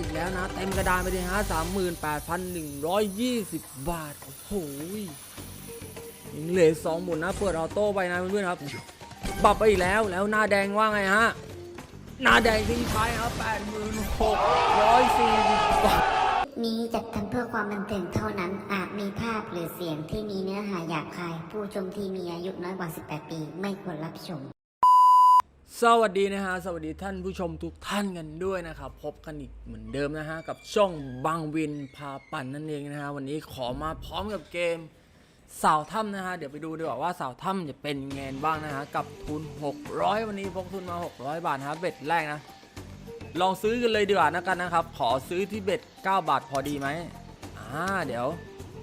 อีกแล้วนะ เต็มกระดานไปเลยฮะสามหมื่นแปดพันหนึ่งร้อยยี่สิบบาท โอ้โหยังเหลือสองหมุนนะ เปิดออโต้ไปนะเพื่อนๆครับปรับไปอีกแล้วแล้วหน้าแดงว่าไงฮะ หน้าแดงทิ้งไปครับแปดหมื่นหกร้อยสี่สิบบาทนี้จัดทำเพื่อความบันเทิงเท่านั้น อาจมีภาพหรือเสียงที่มีเนื้อหาหยาบคาย ผู้ชมที่มีอายุน้อยกว่า 18 ปี ไม่ควรรับชม สวัสดีนะฮะสวัสดีท่านผู้ชมทุกท่านกันด้วยนะครับ พบกันอีกเหมือนเดิมนะฮะ กับช่องบางวินพาปั่นนั่นเองนะฮะ วันนี้ขอมาพร้อมกับเกมสาวถ้ำนะฮะ เดี๋ยวไปดูดีกว่าว่าสาวถ้ำจะเป็นไงบ้างนะฮะ กับทุน 600 วันนี้พกทุนมา 600 บาทนะฮะเบ็ดแรกนะ ลองซื้อกันเลยดีกว่านะกันนะครับ ขอซื้อที่เบ็ด 9 บาทพอดีไหมอ่าเดี๋ยว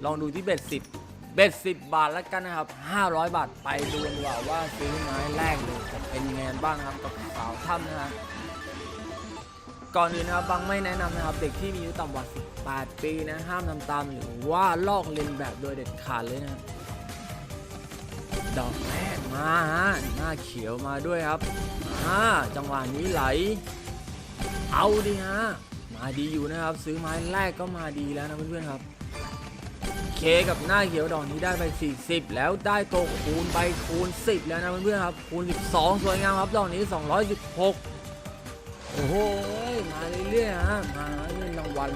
ลองดูที่เบ็ด 10 เบ็ด10บาทแล้วกันนะครับ 500 บาทไปดูนดีกว่าว่าซื้อไม้แรกเลยจะเป็นยังไงบ้างครับกับสาวถ้ำนะฮะก่อนอื่นนะครับบังไม่แนะนำนะครับ เด็กที่มีอายุต่ำกว่า 18 ปีนะห้ามทำตามหรือว่าลอกเลียนแบบโดยเด็ดขาดเลยนะดอกแรกมาฮะหน้าเขียวมาด้วยครับอ่าจังหวะนี้ไหล เอาดิฮะมาดีอยู่นะครับ ซื้อไม้แรกก็มาดีแล้วนะเพื่อนๆครับ เคกับหน้าเขียวดอกนี้ได้ไป 40 แล้วได้โตวคูณไปคูณ 10 แล้วนะเพื่อนๆครับคูณ 12 สวยงามครับดอกนี้ 216 โอ้โหมาเรื่อยๆฮะมาเงินรางวัล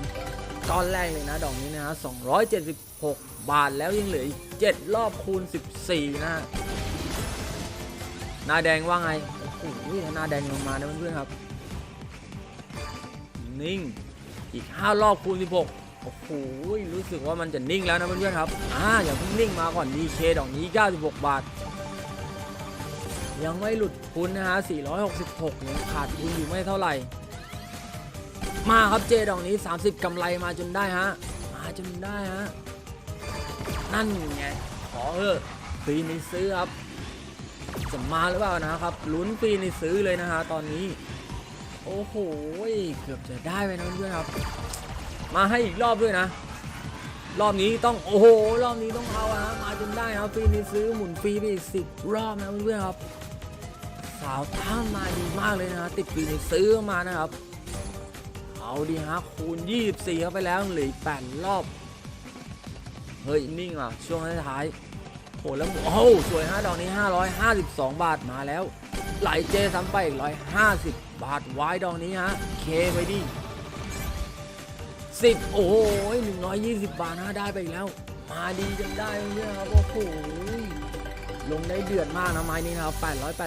ก้อนแรกเลยนะดอกนี้นะฮะ276 บาทแล้วยังเหลืออีก 7 รอบคูณ 14 นะหน้าแดงว่าไงโอ้โหหน้าแดงลงมานะเพื่อนๆครับ นิ่งอีก 5 รอบคูณ 16 โอ้โหรู้สึกว่ามันจะนิ่งแล้วนะเพื่อนๆครับ อ่าอย่าเพิ่งนิ่งมาก่อนดีเคดอกนี้ 96 บาท ยังไม่หลุดทุนนะฮะ 466ยังขาดทุนอยู่ไม่เท่าไหร่ มาครับเจดอกนี้ 30กำไรมาจนได้ฮะ มาจนได้ฮะ นั่นไง ขอเออฟรีในซื้อครับจะมาหรือเปล่านะครับลุ้นฟรีในซื้อเลยนะฮะตอนนี้ โอ้โห เกือบจะได้ไปนะเพื่อนๆครับ มาให้อีกรอบด้วยนะ รอบนี้ต้องโอ้โหรอบนี้ต้องเอาอะฮะมาจนได้ครับฟรีนี้ซื้อหมุนฟรีไปอีกสิบรอบนะเพื่อนๆครับ สาวท่ามาดีมากเลยนะติดฟรีนี้ซื้อมานะครับเอาดีฮะคูณ 24เข้าไปแล้วเหลืออีก8รอบเฮ้ยนิ่งอะช่วงท้ายๆโหแล้วโอ้สวยฮะดอกนี้ 552 บาทมาแล้วไหลเจซ้ำไปอีก150 บาทวายดอกนี้ฮะเคไปดิ สิบโอ้โหนึ่งร้อยยี่สิบบาทนะได้ไปอีกแล้ว มาดีจนได้เนี่ยครับ โอ้โห ลงได้เดือดมากนะไม้นี้นะครับ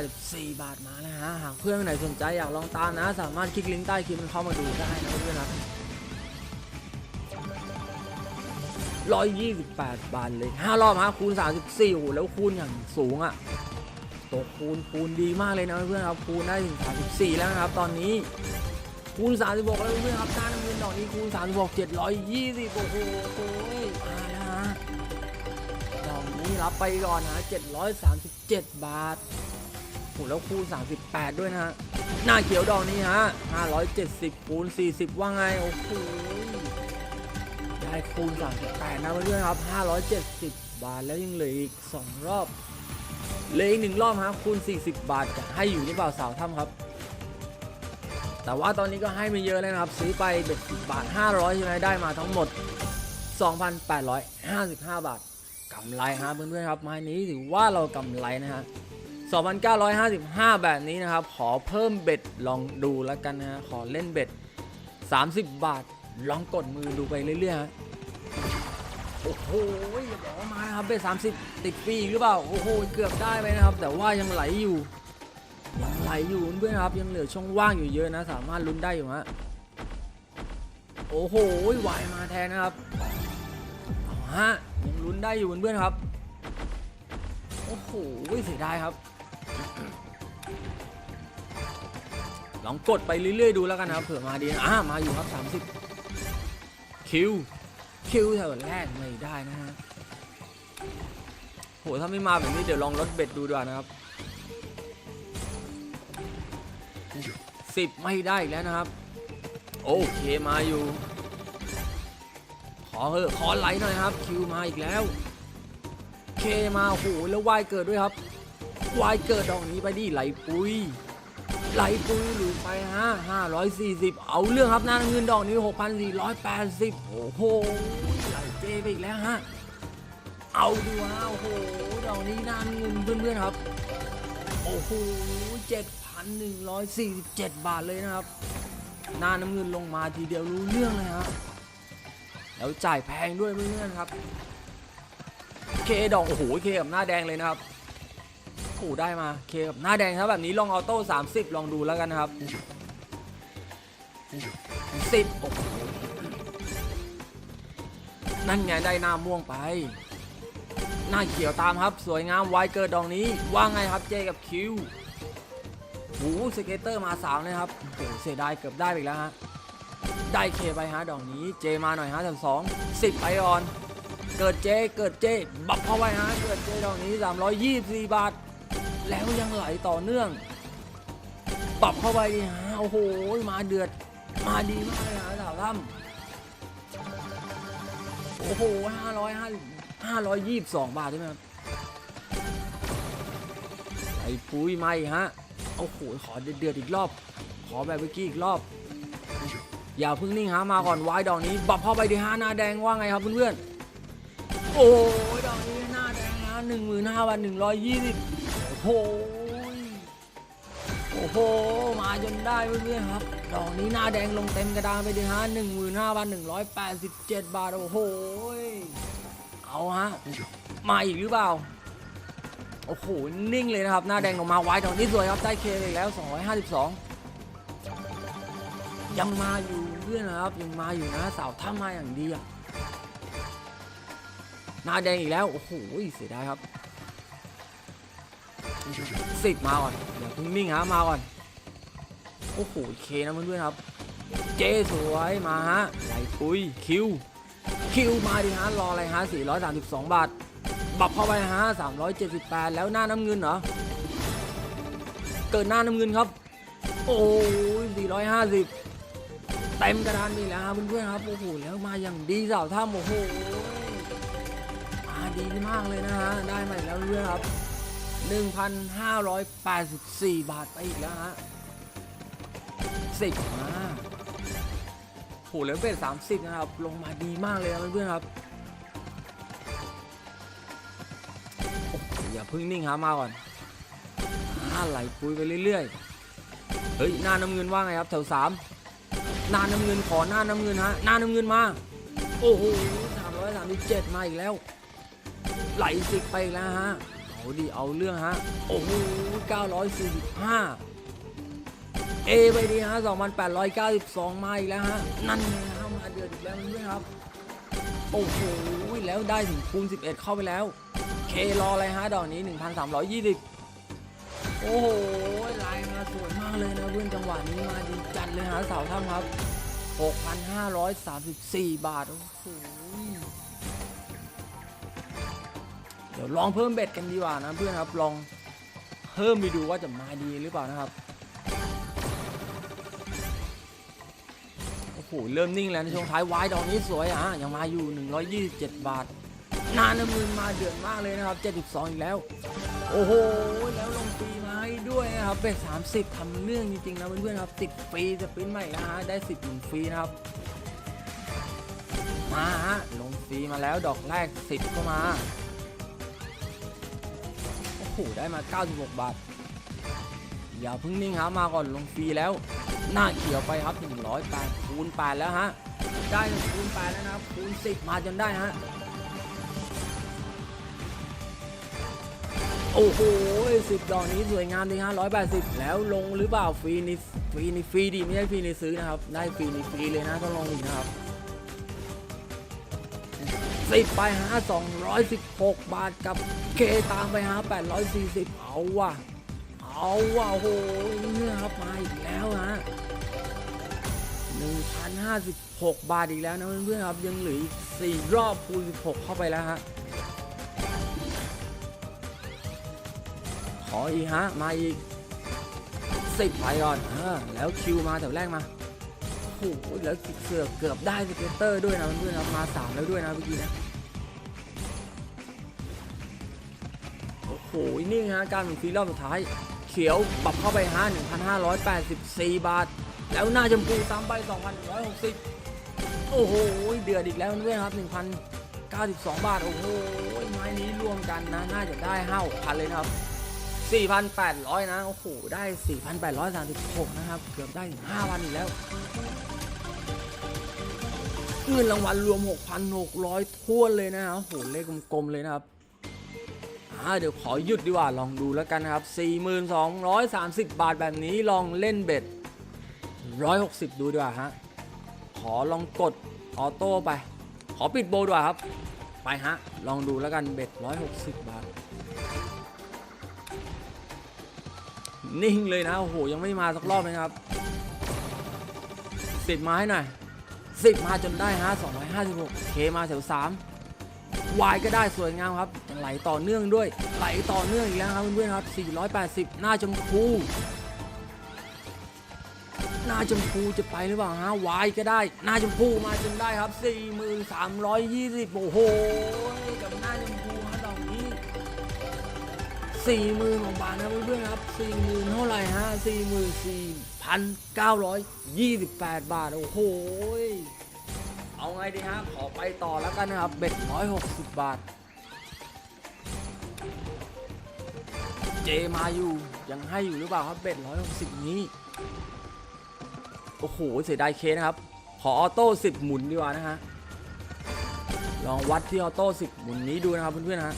884 บาทมาแล้วฮะ หากเพื่อนไหนสนใจอยากลองตามนะ สามารถคลิกลิงก์ใต้คลิปมันเข้ามาดูได้นะเพื่อนครับ128บาทเลย5รอบฮะคูณ34โอ้โหแล้วคูณอย่างสูงอะตัวคูณคูณดีมากเลยนะเพื่อนครับคูณได้ถึง34แล้วนะครับ ตอนนี้ คูณ 36 แล้วเพื่อนครับด้านเงินดอกนี้คูณ 36 720 โอ้โหโอ้ยมาแล้วฮะดอกนี้รับไปก่อนนะ737 บาทโอ้แล้วคูณ 38 ด้วยนะฮะหน้าเขียวดอกนี้ฮะ570 คูณ 40 ว่าไง โอ้โหได้คูณ 38 นะเพื่อนครับ 570 บาทแล้วยังเหลืออีก 2 รอบเหลืออีกหนึ่งรอบฮะคูณ 40 บาทจะให้อยู่หรือเปล่าสาวถ้ำครับ แต่ว่าตอนนี้ก็ให้ไม่เยอะเลยนะครับ ซื้อไปเบ็ด10บาท 500 ใช่ไหมได้มาทั้งหมด 2,855 บาทกำไรฮะเพื่อนๆครับไม้นี้ถือว่าเรากำไรนะฮะ2,955 แบบนี้นะครับ ขอเพิ่มเบ็ดลองดูแล้วกันนะฮะขอเล่นเบ็ด 30 บาท ลองกดมือดูไปเรื่อยๆฮะโอ้โหอย่าบอกว่ามาครับเบ็ด30 ติดฟรีอีกหรือเปล่า โอ้โห เกือบได้ไปนะครับ แต่ว่ายังไหลอยู่ ยังไหลอยู่เพื่อนครับ ยังเหลือช่องว่างอยู่เยอะนะ สามารถลุ้นได้อยู่ฮะโอ้โหวายมาแทนนะครับเอาฮะยังลุ้นได้อยู่เพื่อนครับโอ้โหเสียดายครับ ลองกดไปเรื่อยๆดูแล้วกันนะครับเผื่อมาดีนะอ่ามาอยู่ครับ 30 คิวคิวแถวแรกไม่ได้นะฮะโหถ้าไม่มาแบบนี้เดี๋ยวลองลดเบ็ดดูดีกว่านะครับ สิบไม่ได้อีกแล้วนะครับ โอเคมาอยู่ ขอเถอะขอไหลหน่อยครับ คิวมาอีกแล้ว เคมาโอ้โหแล้ววายเกิดด้วยครับวายเกิดดอกนี้ไปดิไหลปุยไหลปุยหลุดไปฮะ540เอาเรื่องครับหน้าเงินดอกนี้6,480โอ้โหไหลเจไปอีกแล้วฮะเอาดูฮะโอ้โหดอกนี้หน้าเงินเพื่อนๆครับโอ้โหเจ็ด 7,147 บาทเลยนะครับ หน้าน้ำเงินลงมาทีเดียวรู้เรื่องเลยฮะแล้วจ่ายแพงด้วยเพื่อนๆครับ เคดอกโอ้โหเคกับหน้าแดงเลยนะครับโอ้ได้มาเคกับหน้าแดงครับแบบนี้ลองออโต้30 ลองดูแล้วกันนะครับ10โอ้โหนั่นไงได้หน้าม่วงไปหน้าเขียวตามครับ สวยงามไวเกิดดอกนี้ว่าไงครับเจกับคิว โอ้โหสเกตเตอร์มาสามเลยครับโอ้เสียดายเกือบได้ไปอีกแล้วฮะได้เคไปฮะดอกนี้เจมาหน่อยฮะสามสองสิบไปออน เกิดเจเกิดเจบับเข้าไปฮะเกิดเจดอกนี้324บาท แล้วยังไหลต่อเนื่องปรับเข้าไปดิฮะโอ้โหมาเดือดมาดีมากเลยฮะสาวถ้ำโอ้โห500 522บาทใช่ไหมครับไอ้ปุ้ยไม่ฮะ โอ้โหขอเดือดอีกรอบ ขอแบบเมื่อกี้อีกรอบ อย่าเพึ่งนิ่งฮะมาก่อนวายดอกนี้บับเข้าไปดิฮะหน้าแดงว่าไงครับเพื่อนๆโอ้ยดอกนี้หน้าแดงนะหนึ่งหมื่นห้าพันหนึ่งร้อยยี่สิบโอ้โหโอ้โหมาจนได้เพื่อนๆครับดอกนี้หน้าแดงลงเต็มกระดานไปดิฮะหนึ่งหมื่นห้าพันหนึ่งร้อยแปดสิบเจ็ดบาทโอ้โหเอาฮะมาอีกหรือเปล่า โอ้โห นิ่งเลยนะครับ หน้าแดงลงมาไว้ดอกนี้สวยครับ ได้เคอีกแล้ว 252 ยังมาอยู่เพื่อนนะครับ ยังมาอยู่นะสาวถ้ามาอย่างดีอะหน้าแดงอีกแล้ว โอ้โห เสียดายครับสิบมาก่อน เดี๋ยวเพิ่งนิ่งฮะมาก่อน โอ้โห เคนะเพื่อนๆครับ เจสวยมาฮะไหลปุยคิว คิวมาดิฮะ รออะไรฮะ 432 บาท บับเข้าไปฮะ378 แล้วหน้าน้ำเงินเหรอ เกิดหน้าน้ำเงินครับ โอ้ย450 เต็มกระดานนี่แล้วเพื่อนๆครับ โอ้โห แล้วมาอย่างดีสาวถ้ำโอ้โหมาดีมากเลยนะฮะ ได้มาอีกแล้วเพื่อนครับ 1,584 บาทไปอีกแล้วฮะสิบมาโหแล้วเป็น30นะครับ ลงมาดีมากเลยนะเพื่อนๆครับ อย่าพึ่งนิ่งฮะมาก่อนอ่าไหลปุยไปเรื่อยๆ เฮ้ยหน้าน้ำเงินว่าไงครับแถวสามหน้าน้ำเงินขอหน้าน้ำเงินฮะหน้าน้ำเงินมา โอ้โหสามร้อยสามสิบเจ็ดมาอีกแล้ว ไหลสิบไปอีกแล้วฮะเอาดีเอาเรื่องฮะโอ้โหเก้าร้อยสี่สิบห้าเอไปดีฮะสองพันแปดร้อยเก้าสิบสองมาอีกแล้วฮะนั่นฮะมาเดือดอีกแล้วเพื่อนครับ โอ้โหแล้วได้ถึงคูณ 11 เข้าไปแล้ว เครออะไรฮะดอกนี้ 1,320 โอ้โหลายมาสวยมากเลยนะเพื่อนจังหวะนี้มาดีจัดเลยฮะสาวถ้ำครับ 6,534 บาท โอ้โหเดี๋ยวลองเพิ่มเบ็ดกันดีกว่านะเพื่อนครับลองเพิ่มไปดูว่าจะมาดีหรือเปล่านะครับ หเริ่มนิ่งแล้วในช่วงท้ายวายดอกนี้สวยอะยังมาอยู่ 127 บาท นาน้ำมือมาเดือดมากเลยนะครับ 72 อีกแล้ว โอ้โห แล้วลงฟรีมาให้ด้วยนะครับ เป็น 30ทำเรื่องจริงๆนะเพื่อนๆครับติดฟรีสปินใหม่นะฮะได้ 10หมุนฟรีนะครับ มาฮะลงฟรีมาแล้วดอกแรก 10 เข้ามา โอ้โห ได้มา 96 บาท อย่าเพิ่งนิ่งฮะมาก่อนลงฟรีแล้ว หน้าเขียวไปครับ 108คูณ8แล้วฮะ ได้คูณ8แล้วนะครับคูณ10 มาจนได้ฮะ โอ้โหสิบดอกนี้สวยงามดีฮะร้อยแปดสิบแล้วลงหรือเปล่าฟรีนี่ฟรีนี่ฟรีดีไม่ใช่ฟรีนี่ซื้อนะครับ ได้ฟรีนี่ฟรีเลยนะต้องลงอีกนะครับสิบไปฮะสองร้อยสิบหกบาทกับเคตามไปฮะแปดร้อยสี่สิบเอาว่ะ เอาว่ะโหเนี่ยครับมาอีกแล้วฮะหนึ่งพันห้าสิบหกบาทอีกแล้วนะเพื่อนๆครับยังเหลืออีกสี่รอบคูณสิบหกเข้าไปแล้วฮะขออีกฮะ มาอีกสิบไปก่อนเออแล้วคิวมาแถวแรกมาโอ้โหแล้วเสือเกือบได้สเกตเตอร์ด้วยนะเพื่อนๆครับมาสามแล้วด้วยนะเมื่อกี้นะโอ้โหนี่ฮะ การหมุนฟรีรอบสุดท้าย เขียวปรับเข้าไปฮะ1,584 บาท แล้วหน้าชมพูตามไป 2,160 โอ้โห เดือดอีกแล้วเพื่อนครับ 1,092 บาท โอ้โห ไม้นี้รวมกันนะ น่าจะได้5 6พันเลยนะครับ 4,800 นะ โอ้โห ได้ 4,836 นะครับ เกือบได้ 5,000 อีกแล้ว เงินรางวัลรวม 6,600ทั่วนเลยนะครับโอ้โห เลขกลมๆเลยนะครับ อ่าเดี๋ยวขอหยุดดีกว่าลองดูแล้วกันนะครับ 4,230 บาทแบบนี้ลองเล่นเบ็ด 160 ดูดีกว่าฮะ ขอลองกดออโต้ไป ขอปิดโบดีกว่าครับ ไปฮะ ลองดูแล้วกันเบ็ด 160 บาท นิ่งเลยนะ โอ้โห ยังไม่มาสักรอบเลยครับสิบมาให้หน่อยสิบมาจนได้ฮะ 256เคมาแถว3 วายก็ได้สวยงามครับไหลต่อเนื่องด้วยไหลต่อเนื่องอีกแล้วครับเพื่อนๆครับ 480 หน้าชมพูหน้าชมพูจะไปหรือเปล่าฮะวายก็ได้หน้าชมพูมาจนได้ครับ 4,320 โอ้โหกับหน้าชมพูฮะดอกนี้40,000ของบาทนะเพื่อนๆครับ 40,000 เท่าไหร่ฮะ44,928 บาท โอ้โห เอาไงดีฮะ ขอไปต่อแล้วกันนะครับ เบ็ด160บาท เจมาอยู่ยังให้อยู่หรือเปล่าครับ เบ็ด160นี้ โอ้โห เสียดายเคนะครับ ขอออโต้10หมุนดีกว่านะฮะ ลองวัดที่ออโต้10หมุนนี้ดูนะครับเพื่อนๆฮะ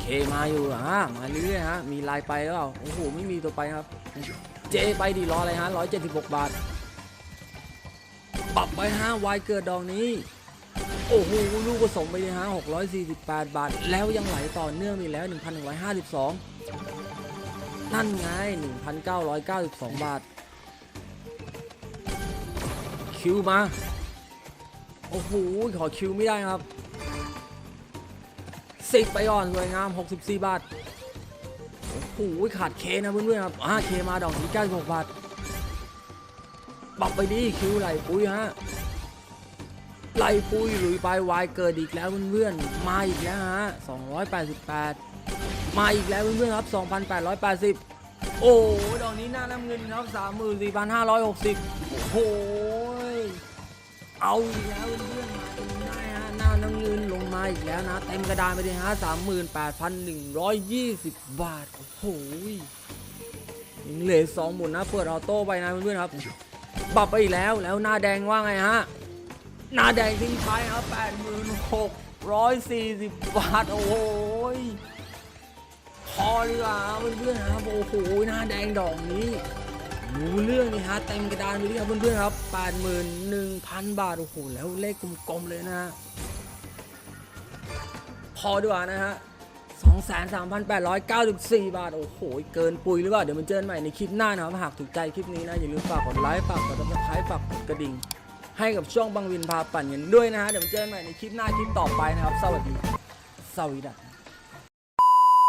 เคมาอยู่อะมาเรื่อยๆฮะ มีลายไปแล้วเปล่า โอ้โห ไม่มีตัวไปครับ เจไปดีรออะไรฮะ176บาท ปรับไปฮะวายเกิดดอกนี้ โอ้โหลูกผสมไปเลยฮะ648 บาท แล้วยังไหลต่อเนื่องอีกแล้ว 1,152 นั่นไง 1,992 บาท คิวมา โอ้โห ขอคิวไม่ได้ครับสิบไปก่อนสวยงาม 64 บาท โอ้โหขาดเคนะเพื่อนๆครับอ่าเคมาดอกนี้96บาท ปรับไปดีคิวไหลปุ้ยฮะไหลปุ้ยหลุยไปวายเกิดอีกแล้วเพื่อนๆมาอีกแล้วฮะ288 มาอีกแล้วเพื่อนๆครับ 2,880 โอ้โหดอกนี้หน้าน้ำเงินครับ34,560 โอ้โหเอาอีกแล้วเพื่อนๆมาจนได้ฮะหน้าน้ำเงินลงมาอีกแล้วนะ เต็มกระดานไปเลยฮะ38,120 บาท โอ้โหยังเหลือสองหมุนนะ เปิดออโต้ไปนะเพื่อนๆครับ ปรับไปอีกแล้วแล้วหน้าแดงว่าไงฮะ หน้าแดงทิ้งท้ายครับ8640บบาท โอ้โหพอดีกว่าเพื่อนๆครับโอ้โหหน้าแดงดอกนี้รู้เรื่องนี่ฮะเต็มกระดานไปเลยครับเพื่อนๆครับ81,000บาทโอ้โหแล้วเลขกลมๆเลยนะฮะพอดีกว่านะฮะ 23,894 บาท โอ้โห เกินปุยหรือเปล่า เดี๋ยวมันเจอกันใหม่ในคลิปหน้านะครับ หากถูกใจคลิปนี้นะ อย่าลืมฝากกดไลค์ ฝากกดติดตามฝากกดกระดิ่ง ให้กับช่องบังวินพาปั่นกันด้วยนะฮะ เดี๋ยวมันเจอกันใหม่ในคลิปหน้าคลิปต่อไปนะครับ สวัสดีสวัสดี